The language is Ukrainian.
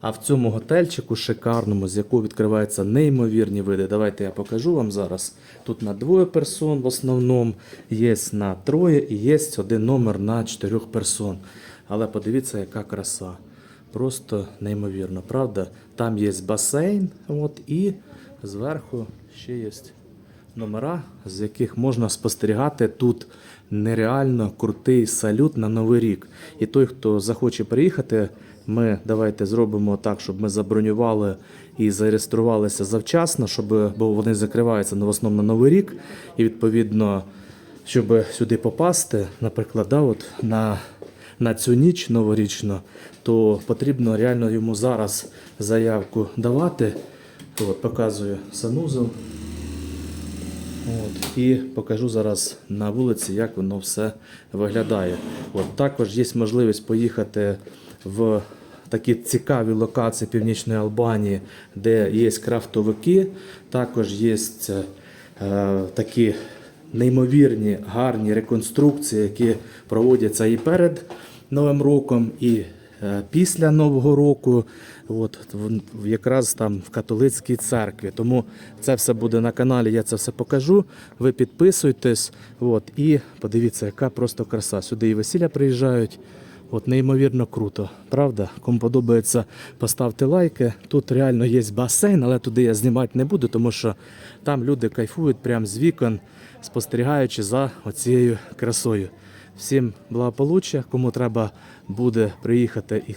А в цьому готельчику шикарному, з якого відкриваються неймовірні види. Давайте я покажу вам зараз. Тут на двоє персон в основному, є на троє і є один номер на чотирьох персон. Але подивіться, яка краса. Просто неймовірно, правда? Там є басейн, от, і зверху ще є номера, з яких можна спостерігати тут нереально крутий салют на Новий рік. І той, хто захоче приїхати, ми давайте зробимо так, щоб ми забронювали і зареєструвалися завчасно, щоб бо вони закриваються в основному на Новий рік. І відповідно, щоб сюди попасти, наприклад, да, от на, на цю ніч новорічну, то потрібно реально йому зараз заявку давати. От, показую санузел. От, і покажу зараз на вулиці, як воно все виглядає. От, також є можливість поїхати в такі цікаві локації Північної Албанії, де є крафтовики, також є е, такі неймовірні гарні реконструкції, які проводяться і перед Новим роком, і е, після Нового року, от, якраз там в католицькій церкві. Тому це все буде на каналі, я це все покажу. Ви підписуйтесь. От, і подивіться, яка просто краса. Сюди і весілля приїжджають. От неймовірно круто, правда? Кому подобається, поставте лайки. Тут реально є басейн, але туди я знімати не буду, тому що там люди кайфують прямо з вікон, спостерігаючи за оцією красою. Всім благополуччя, кому треба буде приїхати і